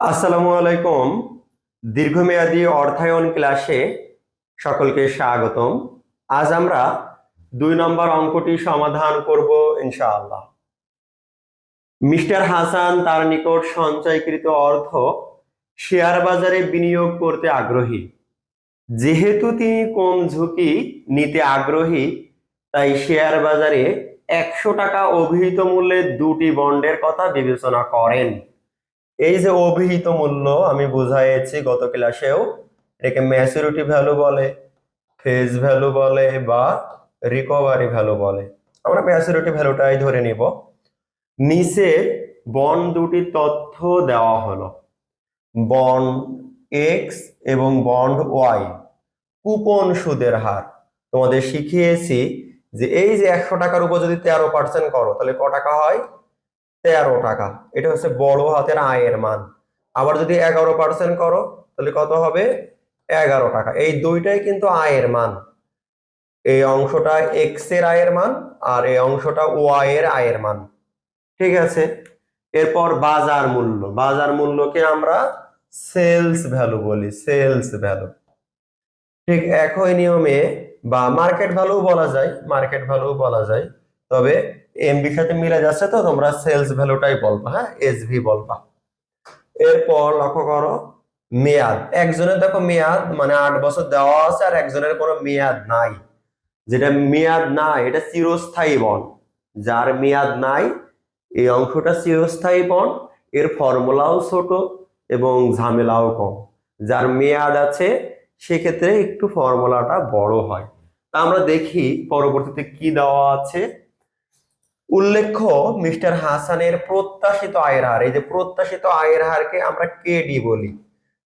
আসসালামু আলাইকুম। দীর্ঘমেয়াদী অর্থায়ন ক্লাসে সকলকে স্বাগতম। আজ আমরা দুই নম্বর অঙ্কটি সমাধান করব ইনশাআল্লাহ। মিস্টার হাসান তার নিকট সঞ্চয়কৃত অর্থ শেয়ার বাজারে বিনিয়োগ করতে আগ্রহী। যেহেতু তিনি কম ঝুঁকি নিতে আগ্রহী, তাই শেয়ার বাজারে একশো টাকা অভিহিত মূল্যে দুটি বন্ডের কথা বিবেচনা করেন। এই যে অভিহিত মূল্য আমি বুঝাইছি গত ক্লাসেও, এটাকে ম্যাচুরিটি ভ্যালু বলে ফেজ ভ্যালু বলে বা রিকভারি ভ্যালু বলে। আমরা ম্যাচুরিটি ভ্যালুটাই ধরে নিব। নিচে বন্ড দুটি তথ্য দেওয়া হলো। বন্ড এক্স এবং বন্ড ওয়াই কুপন সুদের হার। তোমাদের শিখিয়েছি যে এই যে একশো টাকার উপর যদি তেরো পার্সেন্ট করো, তাহলে ক টাকা হয়? তেরো টাকা। এটা হচ্ছে বড় হাতের আয়ের মান। আবার যদি এগারো পার্সেন্ট করো, তাহলে কত হবে? এগারো টাকা। এই দুইটাই কিন্তু আয়ের মান। এই অংশটা এক্সের আয়ের মান আর এই অংশটা ওয়াই এর আয়ের মান। ঠিক আছে? এরপর বাজার মূল্য। বাজার মূল্যকে আমরা সেলস ভ্যালু বলি। সেলস ভ্যালু ঠিক একই নিয়মে বা মার্কেট ভ্যালু বলা যায়। মার্কেট ভ্যালু বলা যায়। তবে এমবির সাথে মিলে যাচ্ছে তো, তোমরা সেলস ভ্যালুটাই বলবা হ্যাঁ? এসভি বলবা। এরপর লক্ষ্য করো, মেয়াদ। একজনের দেখো মেয়াদ মানে আট বছর দেওয়া আছে, আর একজনের কোনো মেয়াদ নাই। যেটা মেয়াদ নাই, এটা চিরস্থায়ী বন। যার মেয়াদ নাই, এই অংশটা চিরস্থায়ী বন, এর ফর্মুলাও ছোট এবং ঝামেলাও কম। যার মেয়াদ আছে, সেক্ষেত্রে একটু ফর্মুলাটা বড় হয়। তা আমরা দেখি পরবর্তীতে কি দেওয়া আছে। উল্লেখ্য, মিস্টার হাসানের প্রত্যাশিত আয়ের হার। এই যে প্রত্যাশিত আয়ের হারকে আমরা কেডি বলি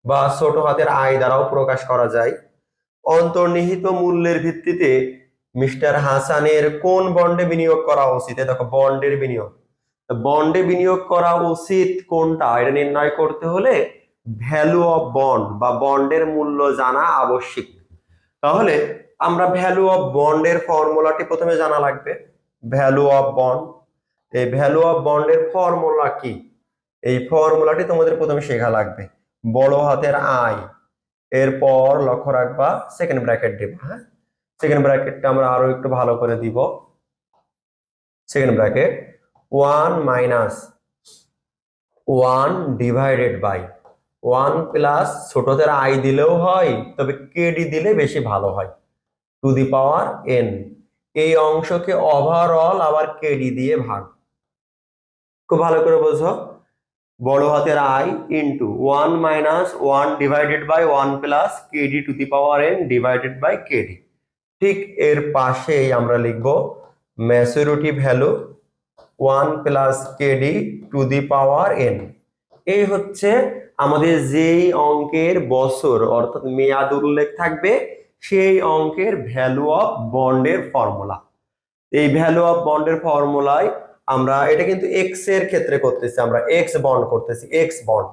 বা ছোট হাতের আয় দ্বারাও প্রকাশ করা যায়। অন্তর্নিহিত মূল্যের ভিত্তিতে মিস্টার হাসানের কোন বন্ডে বিনিয়োগ করা উচিত? দেখো, বন্ডের বিনিয়োগ। বন্ডে বিনিয়োগ করা উচিত কোনটা? এটা নির্ণয় করতে হলে ভ্যালু অফ বন্ড বা বন্ডের মূল্য জানা আবশ্যিক। তাহলে আমরা ভ্যালু অফ বন্ডের ফর্মুলাটি প্রথমে জানা লাগবে। ভ্যালু অফ বন্ড এই ভ্যালু অফ বন্ডের ফর্মুলা কি? এই ফর্মুলাটি তোমাদের প্রথমে শেখা লাগবে। বড় হাতের আই এরপর লক্ষ্য রাখবা সেকেন্ড ব্র্যাকেট দিব হ্যাঁ? সেকেন্ড ব্র্যাকেটটা আমরা আরও একটু ভালো করে দিব। Second bracket one minus one divided by one plus ছোটদের আই দিলেও হয়, তবে কেডি দিলে বেশি ভালো হয়। টু দি পাওয়ার এন এই অংশকে ওভারঅল আবার কেডি দিয়ে ভাগ। খুব ভালো করে বোঝো। বড় হাতের i into one minus one divided by one plus KD to the power n divided by KD ঠিক এর পাশেই আমরা লিখব maturity value one plus KD to the power n এই হচ্ছে আমাদের যেই অঙ্কের বছর, অর্থাৎ মেয়াদ উল্লেখ থাকবে সেই অঙ্কের ভ্যালু অফ বন্ডের ফর্মুলা এই ভ্যালু অফ বন্ডের ফর্মুলায় আমরা, এটা কিন্তু এক্সের ক্ষেত্রে করতেছি, আমরা এক্স বন্ড করতেছি এক্স বন্ড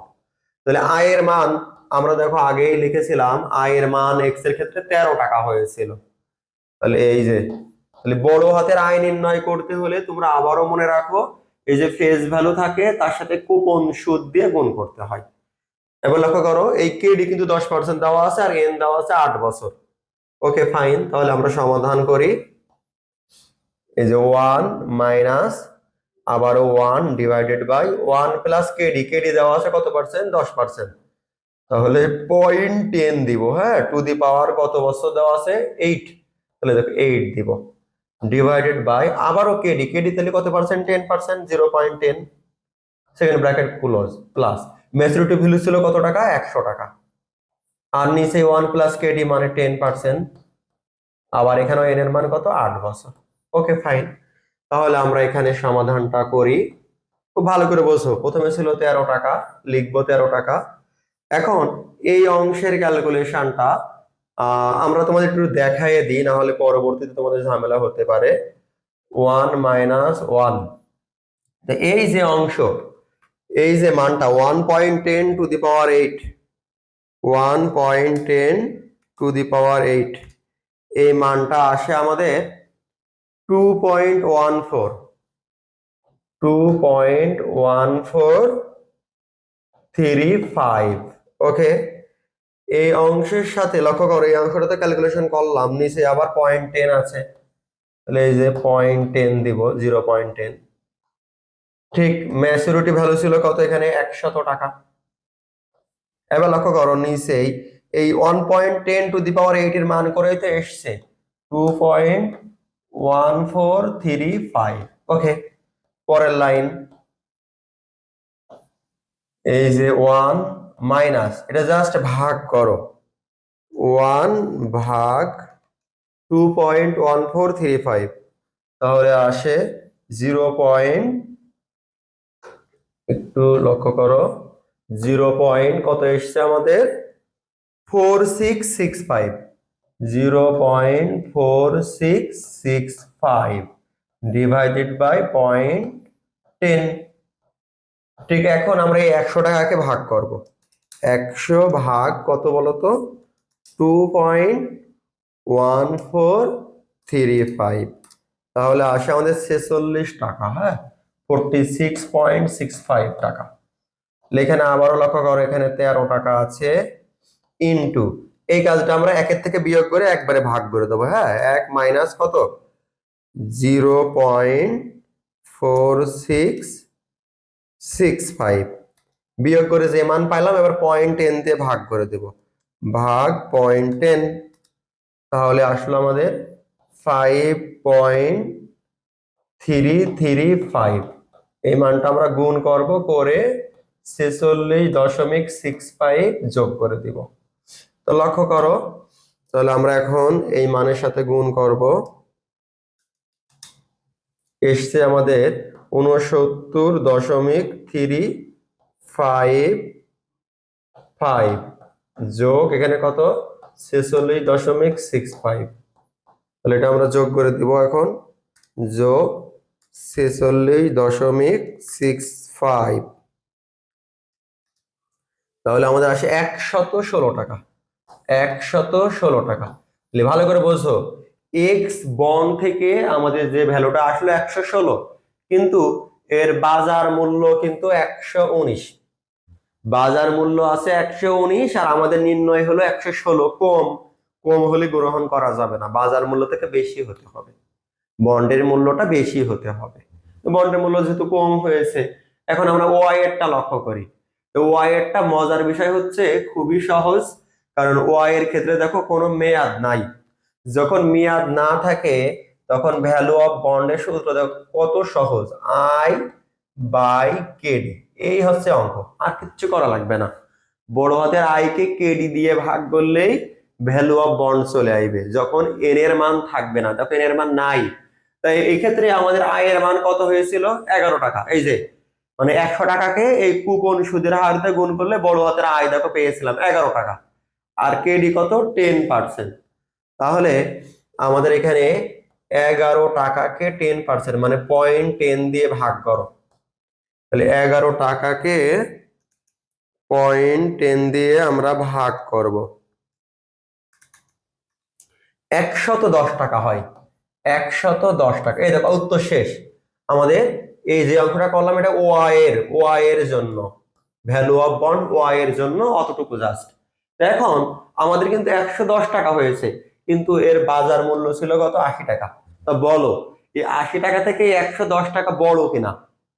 তাহলে আয়ের মান, আমরা দেখো আগেই লিখেছিলাম আয়ের মান এক্সের ক্ষেত্রে তেরো টাকা হয়েছিল। তাহলে এই যে, তাহলে বড় হাতের আয় নির্ণয় করতে হলে তোমরা আবারও মনে রাখো, এই যে ফেস ভ্যালু থাকে, তার সাথে কুপন সুদ দিয়ে গুণ করতে হয়। এবার লক্ষ্য করো, এই কেডি কিন্তু দশ পার্সেন্ট দেওয়া আছে আর এন দেওয়া আছে আট বছর। ওকে ফাইন তাহলে আমরা সমাধান করি। এই যে ওয়ান মাইনাস আবারও one divided by one plus K D K D কত পার্সেন্ট দশ পার্সেন্ট তাহলে পয়েন্ট টেন দিব হ্যাঁ? টু দি পাওয়ার কত বছর দেওয়া আছে? এইট তাহলে দেখো এইট দিব। ডিভাইডেড বাই আবারও কেডি কেডি তাহলে D percent ten percent zero point ten second bracket close plus maturity value ছিল কত টাকা? একশো টাকা। আর নিচে one plus K D ten percent. আবার এখানেও এন এর মান কত? আট বছর। Okay, fine. তাহলে আমরা এখানে সমাধানটা করি। খুব ভালো করে বোঝো। প্রথমে ছিল তেরো টাকা, লিখব তেরো টাকা। এখন এই অংশের ক্যালকুলেশনটা আমরা তোমাদের একটু দেখাইয়ে দিই, না হলে পরবর্তীতে তোমাদের ঝামেলা হতে পারে। One minus one. এই যে অংশ, এই যে মানটা, one point ten to the power eight one point ten to the power eight এই মানটা আসে আমাদের two point one four two point one four three five okay এই অংশের সাথে, লক্ষ্য করো, এই অংশটা তো ক্যালকুলেশন করলাম, নিচে আবার পয়েন্ট টেন আছে। তাহলে এই যে পয়েন্ট টেন দিব জিরো পয়েন্ট টেন ঠিক ম্যাচুরিটি ভ্যালু ছিল কত এখানে? একশত টাকা। এবার লক্ষ্য করো, নিচেই এই one point ten to the power eight এর মান করেই তো এসছে। Two point one four three five okay পরের লাইন এই যে ওয়ান মাইনাস এটা জাস্ট ভাগ করো। ওয়ান ভাগ two point one four three five তাহলে আসে জিরো পয়েন্ট একটু লক্ষ্য করো। জিরো পয়েন্ট কত এসছে আমাদের? Four six six five. Zero point four six six five divided by point ten. ঠিক এখন আমরা এই একশো টাকাকে ভাগ করব। একশো ভাগ কত বলতো two point one four three five. তাহলে আসে আমাদের ছেচল্লিশ টাকা হ্যাঁ? Forty six point six five টাকা। এখানে আবারও লক্ষ্য করো, এখানে তেরো টাকা আছে ইনটু এই কাজটা আমরা একের থেকে বিয়োগ করে একবারে ভাগ করে দেবো হ্যাঁ? এক মাইনাস কত? Zero point four six six five বিয়োগ করে যে মান পাইলাম, এবার পয়েন্ট টেন দিয়ে ভাগ করে দেব। ভাগ পয়েন্ট টেন তাহলে আসলো আমাদের five point three three five এই মানটা আমরা গুণ করব করে ছেচল্লিশ দশমিক সিক্স ফাইভ যোগ করে দিব। তো লক্ষ্য করো, তাহলে আমরা এখন এই মানের সাথে গুণ করব। এসছে আমাদের উনসত্তর দশমিক থ্রি ফাইভ ফাইভ যোগ, এখানে কত? ছেচল্লিশ দশমিক সিক্স ফাইভ তাহলে এটা আমরা যোগ করে দিব এখন। যোগ ছেচল্লিশ দশমিক সিক্স ফাইভ তাহলে আমাদের আসে একশত ষোলো টাকা। একশত ষোলো টাকা। তাহলে ভালো করে বোঝো এক্স বন থেকে আমাদের যে ভ্যালুটা আসলো একশো ষোলো, কিন্তু এর বাজার মূল্য কিন্তু একশো উনিশ। বাজার মূল্য আছে একশো উনিশ আর আমাদের নির্ণয় হলো একশো ষোলো কম। কম হলে গ্রহণ করা যাবে না, বাজার মূল্য থেকে বেশি হতে হবে। বন্ডের মূল্যটা বেশি হতে হবে। বন্ডের মূল্য যেহেতু কম হয়েছে, এখন আমরা ওয়াই এরটা লক্ষ্য করি। তো ওয়াই এরটা মজার বিষয় হচ্ছে খুবই সহজ, কারণ ওয়াই এর ক্ষেত্রে দেখো কোনো মেয়াদ নাই। যখন মেয়াদ না থাকে, তখন ভ্যালু অফ বন্ডের সূত্র দেখো কত সহজ। আই বাই কেডি এই হচ্ছে অঙ্ক, আর কিচ্ছু করা লাগবে না। বড় হাতের আই কে কেডি দিয়ে ভাগ করলেই ভ্যালু অফ বন্ড চলে আসবে, যখন এন এর মান থাকবে না, তখন এর মান নাই। তাই এই ক্ষেত্রে আমাদের আয় এর মান কত হয়েছিল? এগারো টাকা। এই যে মানে একশো টাকাকে এই কুপন সুদের হারতে গুণ করলে বড় হাতের আয় দেখো পেয়েছিলাম এগারো টাকা। আর কেডি কত? টেন পার্সেন্ট তাহলে আমাদের এখানে এগারো টাকাকে টেন পার্সেন্ট মানে পয়েন্ট টেন দিয়ে ভাগ করো। তাহলে এগারো টাকাকে পয়েন্ট টেন দিয়ে আমরা ভাগ করব। একশত দশ টাকা হয়। একশত দশ টাকা। এই দেখো, উত্তর শেষ। আমাদের এই যে অংশটা করলাম, এটা ওয়াই এর ওয়াই এর জন্য। ভ্যালু অফ বন্ড ওয়াই এর জন্য অতটুকু জাস্ট এখন আমাদের কিন্তু একশো দশ টাকা হয়েছে, কিন্তু এর বাজার মূল্য ছিল কত? আশি টাকা। তা বলো, এই আশি টাকা থেকে একশো দশ টাকা বড় কিনা?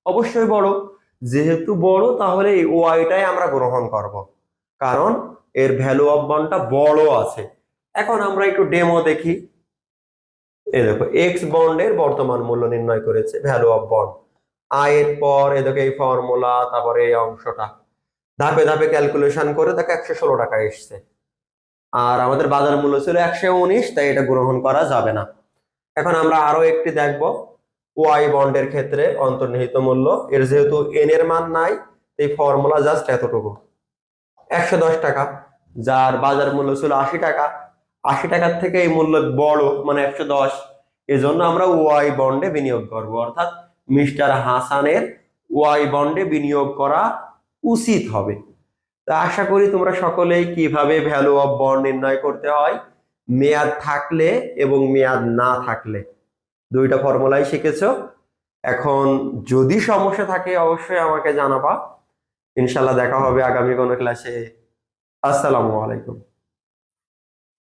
অবশ্যই বড়। যেহেতু বড়, তাহলে এই ওয়াইটাই আমরা গ্রহণ করব। কারণ এর ভ্যালু অফ বন্ডটা বড় আছে। এখন আমরা একটু ডেমো দেখি। এই দেখো এক্স বন্ডের বর্তমান মূল্য নির্ণয় করেছে ভ্যালু অফ বন্ড আয়ের পর এ দেখো এই ফর্মুলা তারপরে এই অংশটা। ধাপে ধাপে ক্যালকুলেশন করে দেখো একশো ষোলো টাকা এসছে। আর আমাদের বাজার মূল্য ছিল একশো উনিশ, তাই এটা গ্রহণ করা যাবে না। এখন আমরা আরও একটি দেখব। ওয়াই বন্ডের ক্ষেত্রে অন্তর্নিহিত মূল্য, এর যেহেতু এন এর মান নাই, এই ফর্মুলা জাস্ট এতটুকু। একশো দশ টাকা, যার বাজার মূল্য ছিল আশি টাকা। আশি টাকার থেকে এই মূল্য বড় মানে একশো দশ। এজন্য আমরা ওয়াই বন্ডে বিনিয়োগ করব, অর্থাৎ মিস্টার হাসানের ওয়াই বন্ডে বিনিয়োগ করা উচিত হবে। তা আশা করি তোমরা সকলেই কীভাবে ভ্যালু অফ বন্ড নির্ণয় করতে হয়, মেয়াদ থাকলে এবং মেয়াদ না থাকলে। দুইটা ফর্মুলাই শিখেছো। এখন যদি সমস্যা থাকে অবশ্যই আমাকে জানাবা। ইনশাল্লাহ দেখা হবে আগামী কোনো ক্লাসে আসসালামু আলাইকুম।